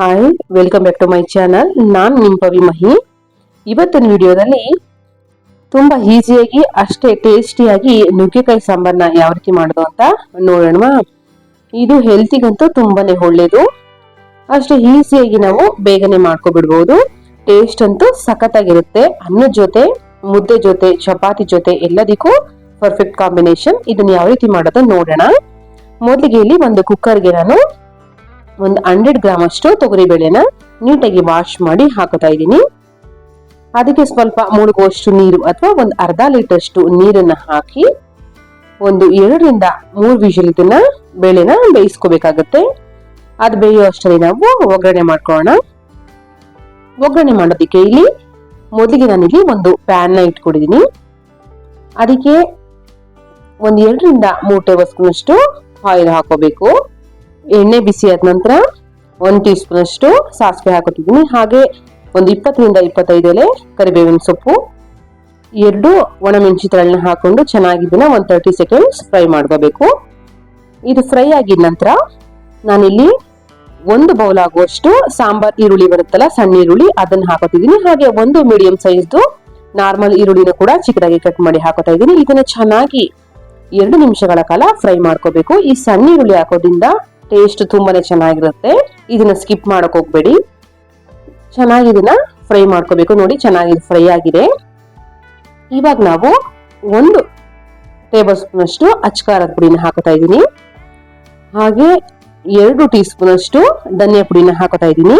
Hi welcome back to my channel ನಾನು ನಿಮ್ಮ ಪವಿ ಮಹಿ. ಇವತ್ತಿನ ವಿಡಿಯೋದಲ್ಲಿ ತುಂಬಾ ಈಸಿಯಾಗಿ ಅಷ್ಟೇ ಟೇಸ್ಟಿಯಾಗಿ ನುಗ್ಗೆಕಾಯಿ ಸಾಂಬಾರನ್ನ ಯಾವ ರೀತಿ ಮಾಡೋದು ಅಂತ ನೋಡೋಣ ಇದು ಹೆಲ್ತಿಗಂತೂ ತುಂಬಾನೇ ಒಳ್ಳೇದು. ಅಷ್ಟೇ ಈಸಿಯಾಗಿ ನಾವು ಬೇಗನೆ ಮಾಡ್ಕೊಬಿಡ್ಬೋದು. ಟೇಸ್ಟ್ ಅಂತೂ ಸಖತ್ತಾಗಿರುತ್ತೆ. ಅನ್ನದ ಜೊತೆ, ಮುದ್ದೆ ಜೊತೆ, ಚಪಾತಿ ಜೊತೆ ಎಲ್ಲದಕ್ಕೂ ಪರ್ಫೆಕ್ಟ್ ಕಾಂಬಿನೇಷನ್ ಇದನ್ನ ಯಾವ ರೀತಿ ಮಾಡೋದು ನೋಡೋಣ. ಮೊದಲಿಗೆ ಇಲ್ಲಿ ಒಂದು ಕುಕ್ಕರ್ಗೆ ನಾನು ಒಂದು ಹಂಡ್ರೆಡ್ ಗ್ರಾಮ್ ಅಷ್ಟು ತೊಗರಿ ಬೇಳೆನ ನೀಟಾಗಿ ವಾಶ್ ಮಾಡಿ ಹಾಕೋತಾ ಇದ್ದೀನಿ. ಅದಕ್ಕೆ ಸ್ವಲ್ಪ ಮುಳುಗುವಷ್ಟು ನೀರು ಅಥವಾ ಒಂದು ಅರ್ಧ ಲೀಟರ್ಷ್ಟು ನೀರನ್ನ ಹಾಕಿ ಒಂದು ಎರಡರಿಂದ ಮೂರು ವಿಷಲ್ ಇದನ್ನ ಬೇಳೆನ ಬೇಯಿಸ್ಕೋಬೇಕಾಗತ್ತೆ. ಅದು ಬೇಯೋ ಅಷ್ಟರಲ್ಲಿ ನಾವು ಒಗ್ಗರಣೆ ಮಾಡ್ಕೊಳ್ಳೋಣ. ಒಗ್ಗರಣೆ ಮಾಡೋದಕ್ಕೆ ಇಲ್ಲಿ ಮೊದಲಿಗೆ ನಾನಿಲ್ಲಿ ಒಂದು ಪ್ಯಾನ್ನ ಇಟ್ಕೊಂಡಿದ್ದೀನಿ. ಅದಕ್ಕೆ ಒಂದು ಎರಡರಿಂದ ಮೂರು ಟೇಬಲ್ ಸ್ಪೂನ್ ಅಷ್ಟು ಆಯಿಲ್ ಹಾಕೋಬೇಕು ಎಣ್ಣೆ ಬಿಸಿ ಆದ ನಂತರ ಒಂದ್ ಟೀ ಸ್ಪೂನ್ ಅಷ್ಟು ಸಾಸಿವೆ ಹಾಕೋತಿದ್ದೀನಿ ಹಾಗೆ ಒಂದು ಇಪ್ಪತ್ತರಿಂದ ಇಪ್ಪತ್ತೈದು ಎಲೆ ಕರಿಬೇವಿನ ಸೊಪ್ಪು, ಎರಡು ಒಣಮೆಣಸಿನಕಾಳನ್ನ ಹಾಕೊಂಡು ಚೆನ್ನಾಗಿದ್ದನ್ನ ಒಂದು ತರ್ಟಿ ಸೆಕೆಂಡ್ಸ್ ಫ್ರೈ ಮಾಡ್ಕೋಬೇಕು. ಇದು ಫ್ರೈ ಆಗಿದ ನಂತರ ನಾನಿಲ್ಲಿ ಒಂದು ಬೌಲ್ ಆಗುವಷ್ಟು ಸಾಂಬಾರ್ ಈರುಳ್ಳಿ ಬರುತ್ತಲ್ಲ, ಸಣ್ಣ ಈರುಳ್ಳಿ ಅದನ್ನ ಹಾಕೋತಿದ್ದೀನಿ. ಹಾಗೆ ಒಂದು ಮೀಡಿಯಂ ಸೈಜ್ದು ನಾರ್ಮಲ್ ಈರುಳ್ಳಿನ ಕೂಡ ಚಿಕ್ಕದಾಗಿ ಕಟ್ ಮಾಡಿ ಹಾಕೋತಾ ಇದ್ದೀನಿ. ಇದನ್ನ ಚೆನ್ನಾಗಿ ಎರಡು ನಿಮಿಷಗಳ ಕಾಲ ಫ್ರೈ ಮಾಡ್ಕೋಬೇಕು. ಈ ಸಣ್ಣ ಈರುಳ್ಳಿ ಹಾಕೋದ್ರಿಂದ ಟೇಸ್ಟ್ ತುಂಬಾನೇ ಚೆನ್ನಾಗಿರುತ್ತೆ. ಇದನ್ನ ಸ್ಕಿಪ್ ಮಾಡಕ್ ಹೋಗ್ಬೇಡಿ. ಚೆನ್ನಾಗಿ ಇದನ್ನ ಫ್ರೈ ಮಾಡ್ಕೋಬೇಕು. ನೋಡಿ ಚೆನ್ನಾಗಿ ಫ್ರೈ ಆಗಿದೆ. ಇವಾಗ ನಾವು ಒಂದು ಟೇಬಲ್ ಸ್ಪೂನ್ ಅಷ್ಟು ಪುಡಿನ ಹಾಕೋತಾ ಇದ್ದೀನಿ. ಹಾಗೆ ಎರಡು ಟೀ ಸ್ಪೂನ್ ಅಷ್ಟು ಧನಿಯಾ ಪುಡಿನ ಹಾಕೋತಾ ಇದ್ದೀನಿ.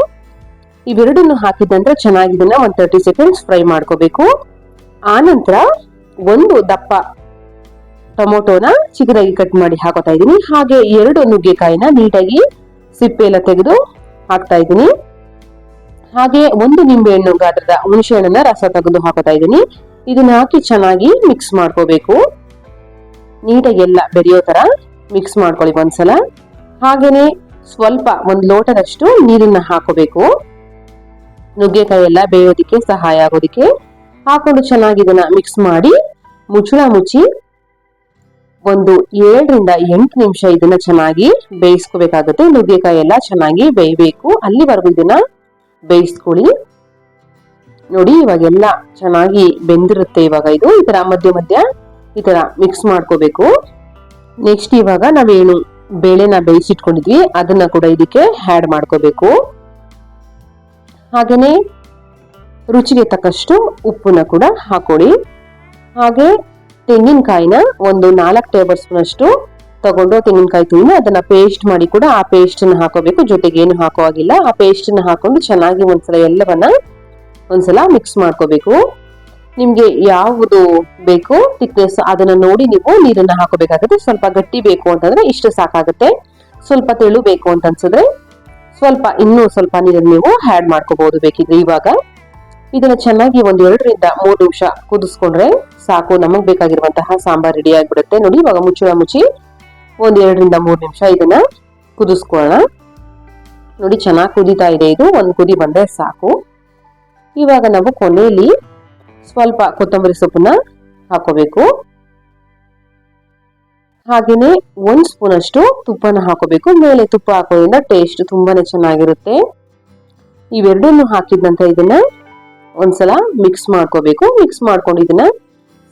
ಇವೆರಡನ್ನು ಹಾಕಿದ ನಂತರ ಚೆನ್ನಾಗಿ ಇದನ್ನ ಒಂದು ತರ್ಟಿ ಸೆಕೆಂಡ್ಸ್ ಫ್ರೈ ಮಾಡ್ಕೋಬೇಕು. ಆನಂತರ ನಂತರ ಒಂದು ದಪ್ಪ ಟೊಮೊಟೊನ ಚಿಕ್ಕದಾಗಿ ಕಟ್ ಮಾಡಿ ಹಾಕೋತಾ ಇದ್ದೀನಿ. ಹಾಗೆ ಎರಡು ನುಗ್ಗೆಕಾಯಿನ ನೀಟಾಗಿ ಸಿಪ್ಪೆ ಎಲ್ಲ ತೆಗೆದು ಹಾಕ್ತಾ ಇದ್ದೀನಿ. ಹಾಗೆ ಒಂದು ನಿಂಬೆಹಣ್ಣು ಗಾತ್ರದ ಹುಣಸೆ ಹಣ್ಣನ್ನ ರಸ ತೆಗೆದು ಹಾಕೋತಾ ಇದ್ದೀನಿ. ಇದನ್ನ ಹಾಕಿ ಚೆನ್ನಾಗಿ ಮಿಕ್ಸ್ ಮಾಡ್ಕೋಬೇಕು. ನೀಟಾಗಿ ಎಲ್ಲ ಬೆರೆಯೋ ತರ ಮಿಕ್ಸ್ ಮಾಡ್ಕೊಳ್ಳಿ ಒಂದ್ಸಲ. ಹಾಗೇನೆ ಸ್ವಲ್ಪ ಒಂದು ಲೋಟದಷ್ಟು ನೀರನ್ನ ಹಾಕೋಬೇಕು. ನುಗ್ಗೆಕಾಯಿ ಎಲ್ಲ ಬೇಯೋದಿಕ್ಕೆ ಸಹಾಯ ಆಗೋದಿಕ್ಕೆ ಹಾಕೊಂಡು ಚೆನ್ನಾಗಿ ಇದನ್ನ ಮಿಕ್ಸ್ ಮಾಡಿ ಮುಚ್ಚಳ ಮುಚ್ಚಿ ಒಂದು ಏಳರಿಂದ ಎಂಟು ನಿಮಿಷ ಇದನ್ನ ಚೆನ್ನಾಗಿ ಬೇಯಿಸ್ಕೋಬೇಕಾಗುತ್ತೆ. ನುಗ್ಗೆಕಾಯಿ ಎಲ್ಲ ಚೆನ್ನಾಗಿ ಬೇಯಬೇಕು. ಅಲ್ಲಿವರೆಗೂ ಇದನ್ನ ಬೇಯಿಸ್ಕೊಳ್ಳಿ. ನೋಡಿ, ಇವಾಗೆಲ್ಲ ಚೆನ್ನಾಗಿ ಬೆಂದಿರುತ್ತೆ ಇವಾಗ ಇದು. ಈ ತರ ಮಧ್ಯ ಮಧ್ಯ ಈ ತರ ಮಿಕ್ಸ್ ಮಾಡ್ಕೋಬೇಕು. ನೆಕ್ಸ್ಟ್ ಇವಾಗ ನಾವೇನು ಬೇಳೆನ ಬೇಯಿಸಿಟ್ಕೊಂಡಿದ್ವಿ, ಅದನ್ನ ಕೂಡ ಇದಕ್ಕೆ ಆ್ಯಡ್ ಮಾಡ್ಕೋಬೇಕು. ಹಾಗೇನೆ ರುಚಿಗೆ ತಕ್ಕಷ್ಟು ಉಪ್ಪನ್ನ ಕೂಡ ಹಾಕೊಳ್ಳಿ. ಹಾಗೆ ತೆಂಗಿನಕಾಯಿನ ಒಂದು ನಾಲ್ಕು ಟೇಬಲ್ ಸ್ಪೂನ್ ಅಷ್ಟು ತಗೊಂಡು ತೆಂಗಿನಕಾಯಿ ತುರಿನ ಅದನ್ನ ಪೇಸ್ಟ್ ಮಾಡಿ ಕೂಡ ಆ ಪೇಸ್ಟ್ನ ಹಾಕೋಬೇಕು. ಜೊತೆಗೆ ಏನು ಹಾಕೋ ಆಗಿಲ್ಲ ಆ ಪೇಸ್ಟ್ನ ಹಾಕೊಂಡು ಚೆನ್ನಾಗಿ ಒಂದ್ಸಲ ಎಲ್ಲವನ್ನ ಒಂದ್ಸಲ ಮಿಕ್ಸ್ ಮಾಡ್ಕೋಬೇಕು. ನಿಮ್ಗೆ ಯಾವುದು ಬೇಕು ಥಿಕ್ನೆಸ್ ಅದನ್ನ ನೋಡಿ ನೀವು ನೀರನ್ನ ಹಾಕೋಬೇಕಾಗುತ್ತೆ. ಸ್ವಲ್ಪ ಗಟ್ಟಿ ಬೇಕು ಅಂತಂದ್ರೆ ಇಷ್ಟು ಸಾಕಾಗುತ್ತೆ. ಸ್ವಲ್ಪ ತೆಳು ಬೇಕು ಅಂತ ಅನ್ಸಿದ್ರೆ ಸ್ವಲ್ಪ ಇನ್ನೂ ಸ್ವಲ್ಪ ನೀರನ್ನು ನೀವು ಆ್ಯಡ್ ಮಾಡ್ಕೋಬಹುದು ಬೇಕಿದ್ರೆ ಇವಾಗ. ಇದನ್ನ ಚೆನ್ನಾಗಿ ಒಂದ್ ಎರಡರಿಂದ ಮೂರು ನಿಮಿಷ ಕುದಿಸ್ಕೊಂಡ್ರೆ ಸಾಕು. ನಮಗ್ ಬೇಕಾಗಿರುವಂತಹ ಸಾಂಬಾರ್ ರೆಡಿ ಆಗ್ಬಿಡುತ್ತೆ. ನೋಡಿ, ಇವಾಗ ಮುಚ್ಚಳ ಮುಚ್ಚಿ ಒಂದ್ ಎರಡರಿಂದ ಮೂರು ನಿಮಿಷ ಇದನ್ನ ಕುದಿಸ್ಕೊಳ್ಳೋಣ. ನೋಡಿ, ಚೆನ್ನಾಗಿ ಕುದೀತಾ ಇದೆ ಇದು. ಒಂದು ಕುದಿ ಬಂದ್ರೆ ಸಾಕು. ಇವಾಗ ನಾವು ಕೊನೆಯಲ್ಲಿ ಸ್ವಲ್ಪ ಕೊತ್ತಂಬರಿ ಸೊಪ್ಪನ್ನ ಹಾಕೋಬೇಕು. ಹಾಗೇನೆ ಒಂದ್ ಸ್ಪೂನ್ ಅಷ್ಟು ತುಪ್ಪನ ಹಾಕೋಬೇಕು. ಮೇಲೆ ತುಪ್ಪ ಹಾಕೋದ್ರಿಂದ ಟೇಸ್ಟ್ ತುಂಬಾನೇ ಚೆನ್ನಾಗಿರುತ್ತೆ. ಇವೆರಡನ್ನು ಹಾಕಿದ ನಂತರ ಇದನ್ನ ಒಂದ್ಸಲ ಮಿಕ್ಸ್ ಮಾಡ್ಕೋಬೇಕು. ಮಿಕ್ಸ್ ಮಾಡ್ಕೊಂಡು ಇದನ್ನ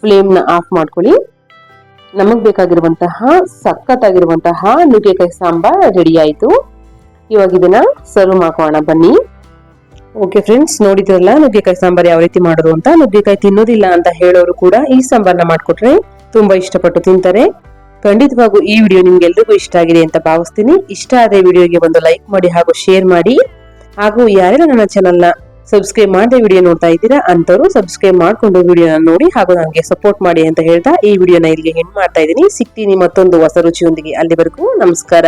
ಫ್ಲೇಮ್ನ ಆಫ್ ಮಾಡ್ಕೊಳ್ಳಿ. ನಮಗ್ ಬೇಕಾಗಿರುವಂತಹ, ಸಖತ್ತಾಗಿರುವಂತಹ ನುಗ್ಗೆಕಾಯಿ ಸಾಂಬಾರ್ ರೆಡಿ ಆಯ್ತು. ಇವಾಗ ಇದನ್ನ ಸರ್ವ್ ಮಾಡ್ಕೋಣ ಬನ್ನಿ. ಓಕೆ ಫ್ರೆಂಡ್ಸ್ ನೋಡಿದ್ರಲ್ಲ ನುಗ್ಗೆಕಾಯಿ ಸಾಂಬಾರ್ ಯಾವ ರೀತಿ ಮಾಡೋದು ಅಂತ? ನುಗ್ಗೆಕಾಯಿ ತಿನ್ನೋದಿಲ್ಲ ಅಂತ ಹೇಳೋರು ಕೂಡ ಈ ಸಾಂಬಾರ್ನ ಮಾಡ್ಕೊಟ್ರೆ ತುಂಬಾ ಇಷ್ಟಪಟ್ಟು ತಿಂತಾರೆ. ಖಂಡಿತವಾಗೂ ಈ ವಿಡಿಯೋ ನಿಮ್ಗೆಲ್ರಿಗೂ ಇಷ್ಟ ಆಗಿದೆ ಅಂತ ಭಾವಿಸ್ತೀನಿ. ಇಷ್ಟ ಆದ ವಿಡಿಯೋಗೆ ಒಂದು ಲೈಕ್ ಮಾಡಿ ಹಾಗೂ ಶೇರ್ ಮಾಡಿ. ಹಾಗೂ ಯಾರೆಲ್ಲ ನನ್ನ ಚಾನಲ್ನ ಸಬ್ಸ್ಕ್ರೈಬ್ ಮಾಡದೆ ವಿಡಿಯೋ ನೋಡ್ತಾ ಇದ್ದೀರಾ? ಅಂತವರು ಸಬ್ಸ್ಕ್ರೈಬ್ ಮಾಡ್ಕೊಂಡು ವಿಡಿಯೋನ ನೋಡಿ ಹಾಗೂ ನನಗೆ ಸಪೋರ್ಟ್ ಮಾಡಿ ಅಂತ ಹೇಳ್ತಾ ಈ ವಿಡಿಯೋನ ಇಲ್ಲಿಗೆ ಹೆಣ್ಣು ಮಾಡ್ತಾ ಇದ್ದೀನಿ. ಸಿಗ್ತೀನಿ ಮತ್ತೊಂದು ಹೊಸ ರುಚಿಯೊಂದಿಗೆ. ಅಲ್ಲಿವರೆಗೂ ನಮಸ್ಕಾರ.